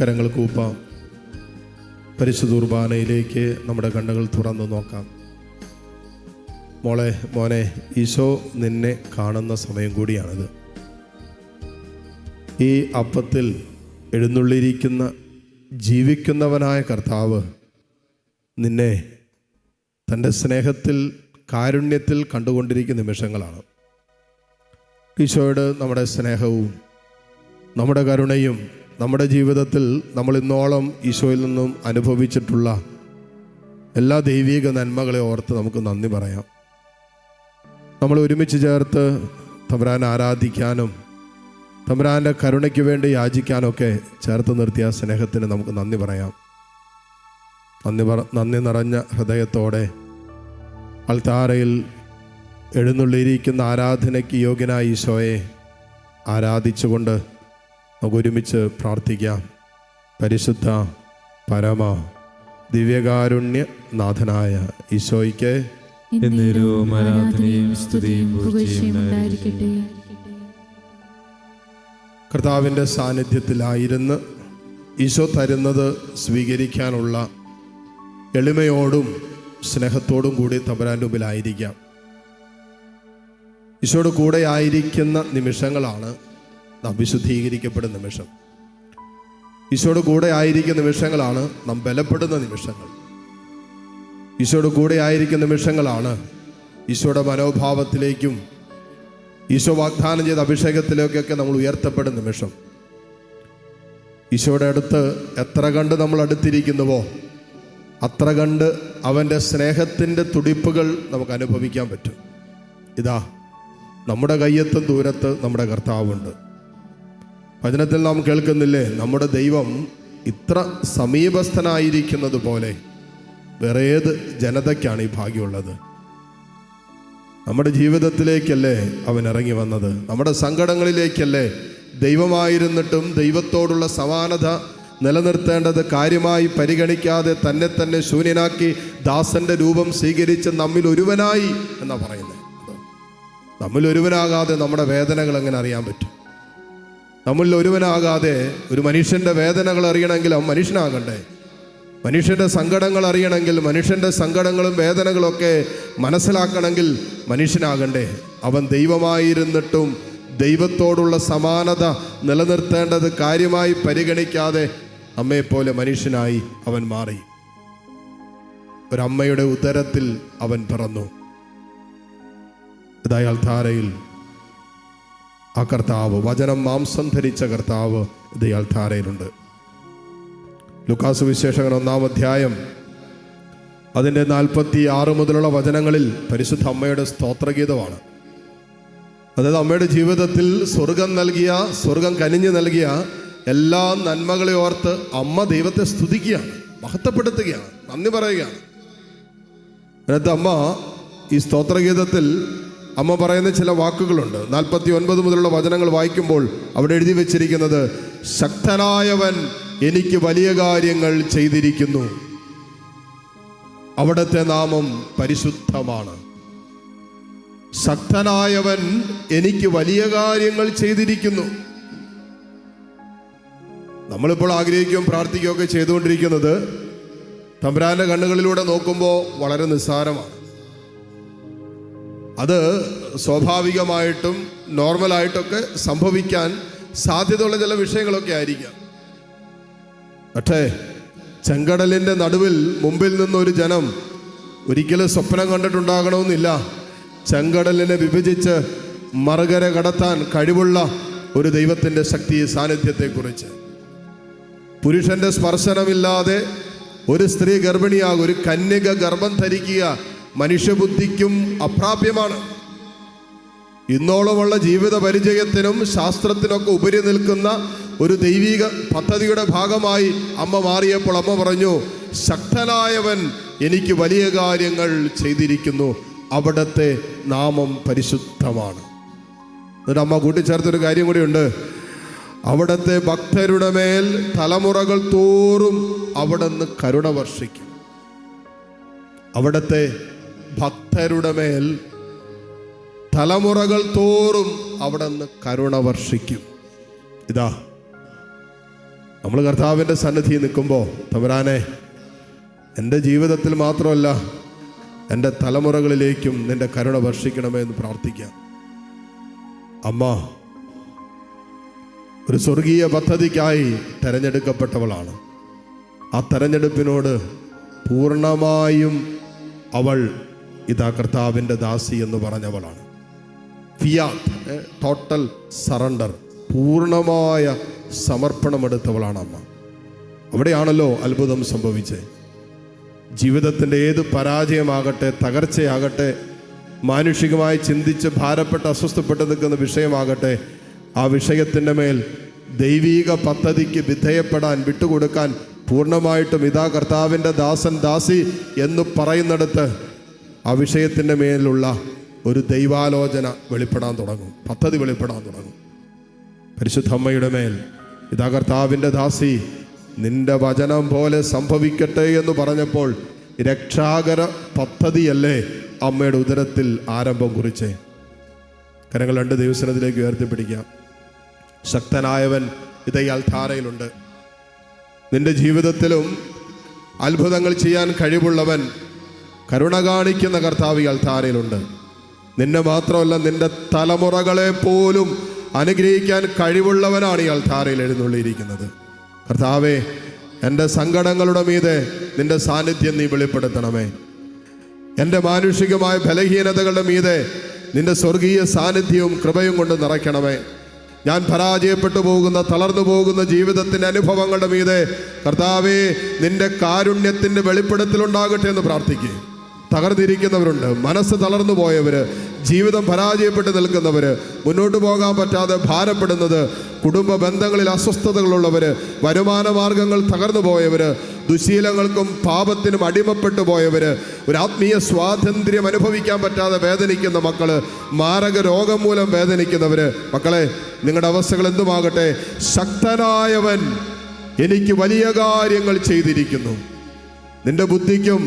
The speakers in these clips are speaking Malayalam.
കരങ്ങൾ കൂപ്പാം. പരിശുദ്ധ കുർബാനയിലേക്ക് നമ്മുടെ കണ്ണുകൾ തുറന്നു നോക്കാം. മോളെ മോനെ ഈശോ നിന്നെ കാണുന്ന സമയം കൂടിയാണിത്. ഈ അപ്പത്തിൽ എഴുന്നള്ളിയിരിക്കുന്ന ജീവിക്കുന്നവനായ കർത്താവ് നിന്നെ തന്റെ സ്നേഹത്തിൽ കാരുണ്യത്തിൽ കണ്ടുകൊണ്ടിരിക്കുന്ന നിമിഷങ്ങളാണ്. ഈശോയോട് നമ്മുടെ സ്നേഹവും നമ്മുടെ കരുണയും നമ്മുടെ ജീവിതത്തിൽ നമ്മൾ ഇന്നോളം ഈശോയിൽ നിന്നും അനുഭവിച്ചിട്ടുള്ള എല്ലാ ദൈവിക നന്മകളെ ഓർത്ത് നമുക്ക് നന്ദി പറയാം. നമ്മൾ ഒരുമിച്ച് ചേർത്ത് തമ്പുരാൻ ആരാധിക്കാനും തമ്പുരാന്റെ കരുണയ്ക്ക് വേണ്ടി യാചിക്കാനൊക്കെ ചേർത്ത് നിർത്തിയ സ്നേഹത്തിന് നമുക്ക് നന്ദി പറയാം. നന്ദി പറ നന്ദി നിറഞ്ഞ ഹൃദയത്തോടെ അൾത്താരയിൽ എഴുന്നള്ളിയിരിക്കുന്ന ആരാധനയ്ക്ക് യോഗ്യനായ ഈശോയെ ആരാധിച്ചുകൊണ്ട് നമുക്ക് ഒരുമിച്ച് പ്രാർത്ഥിക്കാം. പരിശുദ്ധ പരമ ദിവ്യകാരുണ്യ നാഥനായ ഈശോയ്ക്ക് കർത്താവിന്റെ സാന്നിധ്യത്തിലായിരുന്ന് ഈശോ തരുന്നത് സ്വീകരിക്കാനുള്ള എളിമയോടും സ്നേഹത്തോടും കൂടി തമ്പരാന്റെ മുമ്പിലായിരിക്കാം. ഈശോയുടെ കൂടെ ആയിരിക്കുന്ന നിമിഷങ്ങളാണ് നാം വിശുദ്ധീകരിക്കപ്പെടുന്ന നിമിഷം. ഈശോയുടെ കൂടെ ആയിരിക്കുന്ന നിമിഷങ്ങളാണ് നാം ബലപ്പെടുന്ന നിമിഷങ്ങൾ. ഈശോയുടെ കൂടെ ആയിരിക്കുന്ന നിമിഷങ്ങളാണ് ഈശോയുടെ മനോഭാവത്തിലേക്കും ഈശോ വാഗ്ദാനം ചെയ്ത അഭിഷേകത്തിലേക്കൊക്കെ നമ്മൾ ഉയർത്തപ്പെടുന്ന നിമിഷം. ഈശോയുടെ അടുത്ത് എത്ര കണ്ട് നമ്മൾ അടുത്തിരിക്കുന്നുവോ അത്ര കണ്ട് അവന്റെ സ്നേഹത്തിന്റെ തുടിപ്പുകൾ നമുക്ക് അനുഭവിക്കാൻ പറ്റും. ഇതാ നമ്മുടെ കയ്യത്തും ദൂരത്ത് നമ്മുടെ കർത്താവുണ്ട്. വചനത്തിൽ നാം കേൾക്കുന്നില്ലേ? നമ്മുടെ ദൈവം ഇത്ര സമീപസ്ഥനായിരിക്കുന്നത് പോലെ വേറെ ഏത് ജനതയ്ക്കാണ് ഈ ഭാഗ്യമുള്ളത്? നമ്മുടെ ജീവിതത്തിലേക്കല്ലേ അവൻ ഇറങ്ങി വന്നത്? നമ്മുടെ സങ്കടങ്ങളിലേക്കല്ലേ ദൈവമായിരുന്നിട്ടും ദൈവത്തോടുള്ള സമാനത നിലനിർത്തേണ്ടത് കാര്യമായി പരിഗണിക്കാതെ തന്നെ തന്നെ ശൂന്യനാക്കി ദാസന്റെ രൂപം സ്വീകരിച്ച് നമ്മിൽ ഒരുവനായി എന്നാ പറയുന്നത്. നമ്മിൽ ഒരുവനാകാതെ നമ്മുടെ വേദനകൾ എങ്ങനെ അറിയാൻ പറ്റും? നമ്മളിൽ ഒരുവനാകാതെ ഒരു മനുഷ്യന്റെ വേദനകൾ അറിയണമെങ്കിൽ അവൻ മനുഷ്യനാകണ്ടേ. മനുഷ്യന്റെ സങ്കടങ്ങൾ അറിയണമെങ്കിൽ മനുഷ്യന്റെ സങ്കടങ്ങളും വേദനകളൊക്കെ മനസ്സിലാക്കണമെങ്കിൽ മനുഷ്യനാകണ്ടേ. അവൻ ദൈവമായിരുന്നിട്ടും ദൈവത്തോടുള്ള സമാനത നിലനിർത്തേണ്ടത് കാര്യമായി പരിഗണിക്കാതെ അമ്മയെപ്പോലെ മനുഷ്യനായി അവൻ മാറി. ഒരമ്മയുടെ ഉദരത്തിൽ അവൻ പിറന്നു. ഇതായാൽ ധാരയിൽ ആ കർത്താവ് വചനം മാംസം ധരിച്ച കർത്താവ് ഇതയാൾ ധാരയിലുണ്ട് ലുക്കാസ് വിശേഷകൻ ഒന്നാം അധ്യായം അതിന്റെ നാൽപ്പത്തി ആറ് മുതലുള്ള വചനങ്ങളിൽ പരിശുദ്ധ അമ്മയുടെ സ്തോത്രഗീതമാണ്. അതായത് അമ്മയുടെ ജീവിതത്തിൽ സ്വർഗം നൽകിയ സ്വർഗം കനിഞ്ഞു നൽകിയ എല്ലാ നന്മകളെ ഓർത്ത് അമ്മ ദൈവത്തെ സ്തുതിക്കുകയാണ് മഹത്വപ്പെടുത്തുകയാണ് നന്ദി പറയുകയാണ്. അതിനകത്ത് അമ്മ ഈ സ്തോത്രഗീതത്തിൽ അമ്മ പറയുന്ന ചില വാക്കുകളുണ്ട്. നാൽപ്പത്തി ഒൻപത് മുതലുള്ള വചനങ്ങൾ വായിക്കുമ്പോൾ അവിടെ എഴുതി വെച്ചിരിക്കുന്നത് ശക്തനായവൻ എനിക്ക് വലിയ കാര്യങ്ങൾ ചെയ്തിരിക്കുന്നു. അവിടുത്തെ നാമം പരിശുദ്ധമാണ്. ശക്തനായവൻ എനിക്ക് വലിയ കാര്യങ്ങൾ ചെയ്തിരിക്കുന്നു. നമ്മളിപ്പോൾ ആഗ്രഹിക്കുകയും പ്രാർത്ഥിക്കുകയൊക്കെ ചെയ്തുകൊണ്ടിരിക്കുന്നത് തമ്പുരാന്റെ കണ്ണുകളിലൂടെ നോക്കുമ്പോൾ വളരെ നിസ്സാരമാണ്. അത് സ്വാഭാവികമായിട്ടും നോർമലായിട്ടൊക്കെ സംഭവിക്കാൻ സാധ്യതയുള്ള ചില വിഷയങ്ങളൊക്കെ ആയിരിക്കാം. പക്ഷേ ചെങ്കടലിന്റെ നടുവിൽ മുമ്പിൽ നിന്നൊരു ജനം ഒരിക്കലും സ്വപ്നം കണ്ടിട്ടുണ്ടാകണമെന്നില്ല. ചെങ്കടലിനെ വിഭജിച്ച് മറുകര കടത്താൻ കഴിവുള്ള ഒരു ദൈവത്തിന്റെ ശക്തി സാന്നിധ്യത്തെക്കുറിച്ച്. പുരുഷന്റെ സ്പർശനമില്ലാതെ ഒരു സ്ത്രീ ഗർഭിണിയാകും ഒരു കന്യക ഗർഭം ധരിക്കുക മനുഷ്യബുദ്ധിക്കും അപ്രാപ്യമാണ്. ഇന്നോളമുള്ള ജീവിത പരിചയത്തിനും ശാസ്ത്രത്തിനൊക്കെ ഉപരി നിൽക്കുന്ന ഒരു ദൈവിക പദ്ധതിയുടെ ഭാഗമായി അമ്മ മാറിയപ്പോൾ അമ്മ പറഞ്ഞു ശക്തനായവൻ എനിക്ക് വലിയ കാര്യങ്ങൾ ചെയ്തിരിക്കുന്നു. അവിടത്തെ നാമം പരിശുദ്ധമാണ്. എന്നിട്ട് അമ്മ കൂട്ടിച്ചേർത്തൊരു കാര്യം കൂടിയുണ്ട് അവിടത്തെ ഭക്തരുടെ മേൽ തലമുറകൾ തോറും അവിടുന്ന് കരുണ വർഷിക്കും. അവിടത്തെ ഭക്തരുടെ മേൽ തലമുറകൾ തോറും അവിടെ നിന്ന് കരുണ വർഷിക്കും. ഇതാ നമ്മൾ കർത്താവിന്റെ സന്നിധി നിൽക്കുമ്പോൾ തമരാനെ എന്റെ ജീവിതത്തിൽ മാത്രമല്ല എന്റെ തലമുറകളിലേക്കും നിന്റെ കരുണ വർഷിക്കണമേ എന്ന് പ്രാർത്ഥിക്കാം. അമ്മ ഒരു സ്വർഗീയ പദ്ധതിക്കായി തെരഞ്ഞെടുക്കപ്പെട്ടവളാണ്. ആ തെരഞ്ഞെടുപ്പിനോട് പൂർണമായും അവൾ ഇതാ കർത്താവിന്റെ ദാസി എന്ന് പറഞ്ഞവളാണ്. ഫിയാത്ത് ടോട്ടൽ സറണ്ടർ പൂർണമായ സമർപ്പണമെടുത്തവളാണ് അമ്മ. അവിടെയാണല്ലോ അത്ഭുതം സംഭവിച്ചത് ജീവിതത്തിന്റെ ഏത് പരാജയമാകട്ടെ തകർച്ചയാകട്ടെ മാനുഷികമായി ചിന്തിച്ച് ഭാരപ്പെട്ട് അസ്വസ്ഥപ്പെട്ട് നിൽക്കുന്ന വിഷയമാകട്ടെ ആ വിഷയത്തിന്റെ മേൽ ദൈവീക പദ്ധതിക്ക് വിധേയപ്പെടാൻ വിട്ടുകൊടുക്കാൻ പൂർണമായിട്ടും ഇതാ കർത്താവിന്റെ ദാസൻ ദാസി എന്ന് പറയുന്നിടത്ത് ആ വിഷയത്തിന്റെ മേലുള്ള ഒരു ദൈവാലോചന വെളിപ്പെടാൻ തുടങ്ങും. പദ്ധതി വെളിപ്പെടാൻ തുടങ്ങും. പരിശുദ്ധമ്മയുടെ മേൽ ഇതാ കർത്താവിന്റെ ദാസി നിന്റെ വചനം പോലെ സംഭവിക്കട്ടെ എന്ന് പറഞ്ഞപ്പോൾ രക്ഷാകര പദ്ധതിയല്ലേ അമ്മയുടെ ഉദരത്തിൽ ആരംഭം കുറിച്ചേ. കരങ്ങൾ രണ്ട് ദിവസത്തിലേക്ക് ഉയർത്തിപ്പിടിക്കാം. ശക്തനായവൻ ഇതേ അൽധാരയിലുണ്ട് നിന്റെ ജീവിതത്തിലും അത്ഭുതങ്ങൾ ചെയ്യാൻ കഴിവുള്ളവൻ കരുണ കാണിക്കുന്ന കർത്താവ് ഈ അൽത്താരയിലുണ്ട് നിന്നെ മാത്രമല്ല നിന്റെ തലമുറകളെ പോലും അനുഗ്രഹിക്കാൻ കഴിവുള്ളവനാണ് ഈ അൽത്താരയിൽ എഴുന്നള്ളിയിരിക്കുന്നത്. കർത്താവേ എന്റെ സങ്കടങ്ങളുടെ മീതെ നിന്റെ സാന്നിധ്യം നീ വെളിപ്പെടുത്തണമേ. എന്റെ മാനുഷികമായ ബലഹീനതകളുടെ മീതെ നിന്റെ സ്വർഗീയ സാന്നിധ്യവും കൃപയും കൊണ്ട് നിറയ്ക്കണമേ. ഞാൻ പരാജയപ്പെട്ടു പോകുന്ന തളർന്നു പോകുന്ന ജീവിതത്തിന്റെ അനുഭവങ്ങളുടെ മീതെ കർത്താവേ നിന്റെ കാരുണ്യത്തിന്റെ വെളിപ്പെടുത്തലുണ്ടാകട്ടെ എന്ന് പ്രാർത്ഥിക്കുക തകർന്നിരിക്കുന്നവരുണ്ട്. മനസ്സ് തളർന്നു പോയവർ ജീവിതം പരാജയപ്പെട്ട് നിൽക്കുന്നവർ മുന്നോട്ട് പോകാൻ പറ്റാതെ ഭാരപ്പെടുന്നത് കുടുംബ ബന്ധങ്ങളിൽ അസ്വസ്ഥതകളുള്ളവർ വരുമാന മാർഗങ്ങൾ തകർന്നു പോയവർ ദുശീലങ്ങൾക്കും പാപത്തിനും അടിമപ്പെട്ടു പോയവർ ഒരു ആത്മീയ സ്വാതന്ത്ര്യം അനുഭവിക്കാൻ പറ്റാതെ വേദനിക്കുന്ന മക്കൾ മാരക രോഗം മൂലം വേദനിക്കുന്നവർ മക്കളെ നിങ്ങളുടെ അവസ്ഥകൾ എന്തുമാകട്ടെ? ശക്തനായവൻ എനിക്ക് വലിയ കാര്യങ്ങൾ ചെയ്തിരിക്കുന്നു. നിന്റെ ബുദ്ധിക്കും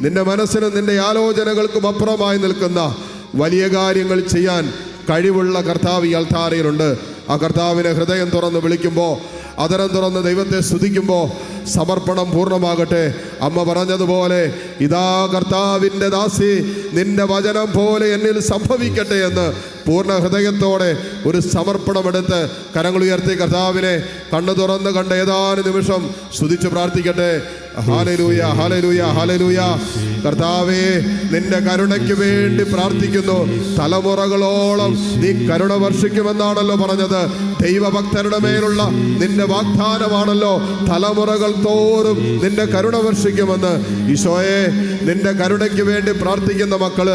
നിന്റെ മനസ്സിനും നിന്റെ ആലോചനകൾക്കും അപ്പുറമായി നിൽക്കുന്ന വലിയ കാര്യങ്ങൾ ചെയ്യാൻ കഴിവുള്ള കർത്താവ് ഈ അൾത്താരയിലുണ്ട്. ആ കർത്താവിനെ ഹൃദയം തുറന്ന് വിളിക്കുമ്പോൾ അതരം തുറന്ന് ദൈവത്തെ സ്തുതിക്കുമ്പോൾ സമർപ്പണം പൂർണമാകട്ടെ. അമ്മ പറഞ്ഞതുപോലെ ഇതാ കർത്താവിന്റെ ദാസി നിന്റെ വചനം പോലെ എന്നിൽ സംഭവിക്കട്ടെ എന്ന് പൂർണ ഹൃദയത്തോടെ ഒരു സമർപ്പണമെടുത്ത് കരങ്ങൾ ഉയർത്തി കർത്താവിനെ കണ്ണു തുറന്ന് കണ്ട ഏതാനും നിമിഷം സ്തുതിച്ച് പ്രാർത്ഥിക്കട്ടെ. ഹാലലൂയ ഹാലലൂയ ഹാലലൂയ കർത്താവേ നിന്റെ കരുണയ്ക്ക് വേണ്ടി പ്രാർത്ഥിക്കുന്നു. തലമുറകളോളം നീ കരുണ വർഷിക്കുമെന്നാണല്ലോ പറഞ്ഞത്. ദൈവഭക്തരുടെ മേലുള്ള നിന്റെ വാഗ്ദാനമാണല്ലോ തലമുറകൾ തോറും നിന്റെ കരുണ വർഷിക്കുമെന്ന്. ഈശോയെ നിന്റെ കരുണയ്ക്ക് വേണ്ടി പ്രാർത്ഥിക്കുന്ന മക്കൾ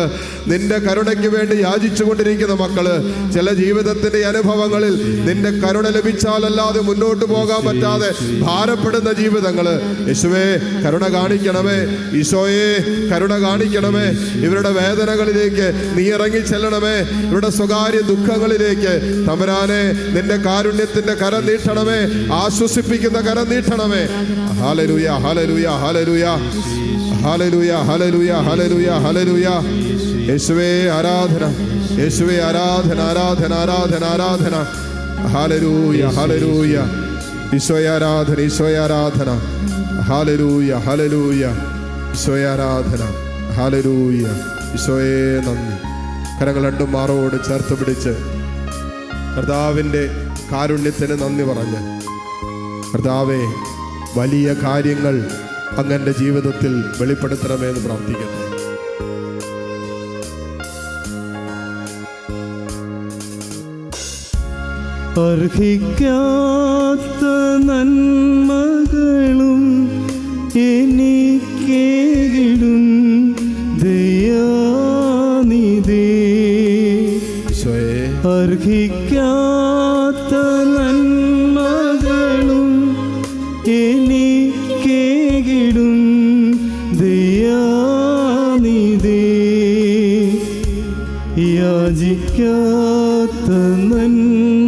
നിന്റെ കരുണയ്ക്ക് വേണ്ടി യാചിച്ചു കൊണ്ടിരിക്കുന്ന മക്കൾ ചില ജീവിതത്തിന്റെ അനുഭവങ്ങളിൽ നിന്റെ കരുണ ലഭിച്ചാലല്ലാതെ മുന്നോട്ട് പോകാൻ പറ്റാതെ ഭാരപ്പെടുന്ന ജീവിതങ്ങൾ. യേശുവേ കരുണ കാണിക്കണമേ. ഈശോയെ കരുണ കാണിക്കണമേ. ഇവരുടെ വേദനകളിലേക്ക് നീ ഇറങ്ങി ചെല്ലണമേ. ഇവരുടെ സ്വകാര്യ ദുഃഖങ്ങളിലേക്ക്. തമരാനെ നിന്റെ കാരുണ്യത്തിന്റെ കരം നീട്ടണമേ. ആശ്വസിപ്പിക്കുന്ന കരം നീട്ടണമേ. Hallelujah hallelujah hallelujah hallelujah hallelujah hallelujah hallelujah യേശുവേ ആരാധന യേശുവേ ആരാധന ആരാധന ആരാധന ആരാധന. ഹാലരൂയ ഹാലരൂയ ഈശോയ ആരാധന ഈശോയ ആരാധന. ഹാലലൂയ ഹാലരൂയ ഈശോയ നന്ദി. കരങ്ങൾ രണ്ടും മാറോട് ചേർത്ത് പിടിച്ച് കർത്താവിന്റെ കാരുണ്യത്തിന് നന്ദി പറഞ്ഞ്. കർത്താവെ വലിയ കാര്യങ്ങൾ അങ്ങന്റെ ജീവിതത്തിൽ വെളിപ്പെടുത്തണമേ എന്ന് അർഹിക്കാത്ത നന്മകളും എനിക്കേകിടും ദയാനിധി. ഈശോയെ. അർഹിക്കാത്ത നന്മകളും എനിക്കേകിടും ദയാനിധി. യാചിക്കാത്ത നന്മകൾ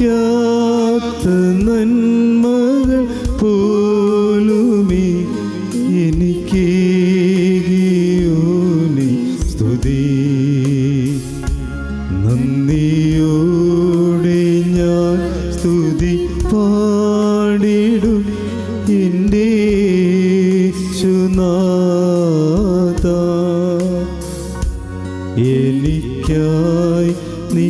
യാചിക്കാത്ത നന്മകൾ പോലുമേ എനിക്ക് സ്തുതി. നന്ദിയോടെ ഞാൻ സ്തുതി പാടിടും എന്റെ യേശുനാഥ. എനിക്കായി നീ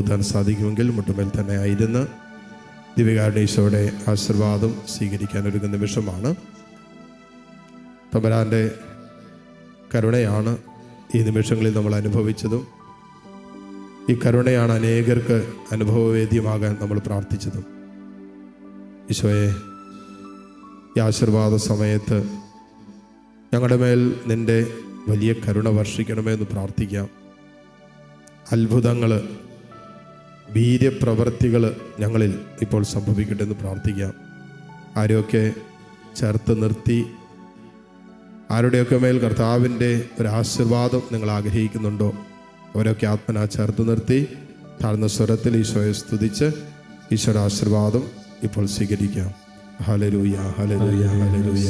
മുട്ടുകുത്താൻ സാധിക്കുമെങ്കിൽ മുട്ടുമേൽ തന്നെ ആയിരുന്ന്. ദിവ്യകാരുണീശോയുടെ ആശീർവാദം സ്വീകരിക്കാൻ ഒരുങ്ങുന്ന നിമിഷമാണ്. തമ്പരാന്റെ കരുണയാണ് ഈ നിമിഷങ്ങളിൽ നമ്മൾ അനുഭവിച്ചതും. ഈ കരുണയാണ് അനേകർക്ക് അനുഭവവേദ്യമാകാൻ നമ്മൾ പ്രാർത്ഥിച്ചതും. ഈശോയെ ഈ ആശീർവാദ സമയത്ത് ഞങ്ങളുടെ മേൽ നിന്റെ വലിയ കരുണ വർഷിക്കണമേ എന്ന് പ്രാർത്ഥിക്കാം. അത്ഭുതങ്ങൾ വീര്യപ്രവൃത്തികൾ ഞങ്ങളിൽ ഇപ്പോൾ സംഭവിക്കട്ടെ എന്ന് പ്രാർത്ഥിക്കാം. ആരെയൊക്കെ ചേർത്ത് നിർത്തി ആരുടെയൊക്കെ മേൽ കർത്താവിന്റെ ഒരു ആശീർവാദം നിങ്ങൾ ആഗ്രഹിക്കുന്നുണ്ടോ? അവരൊക്കെ ആത്മന ചേർത്ത് നിർത്തി താഴ്ന്ന സ്വരത്തിൽ ഈശോയെ സ്തുതിച്ച് ഈശോയുടെ ആശീർവാദം ഇപ്പോൾ സ്വീകരിക്കാം. ഹലരൂയ ഹലരൂയ ഹലരൂയ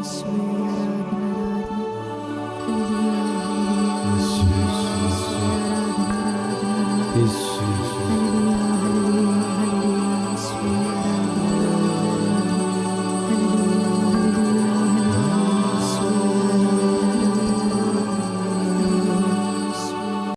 ഈശ്വര is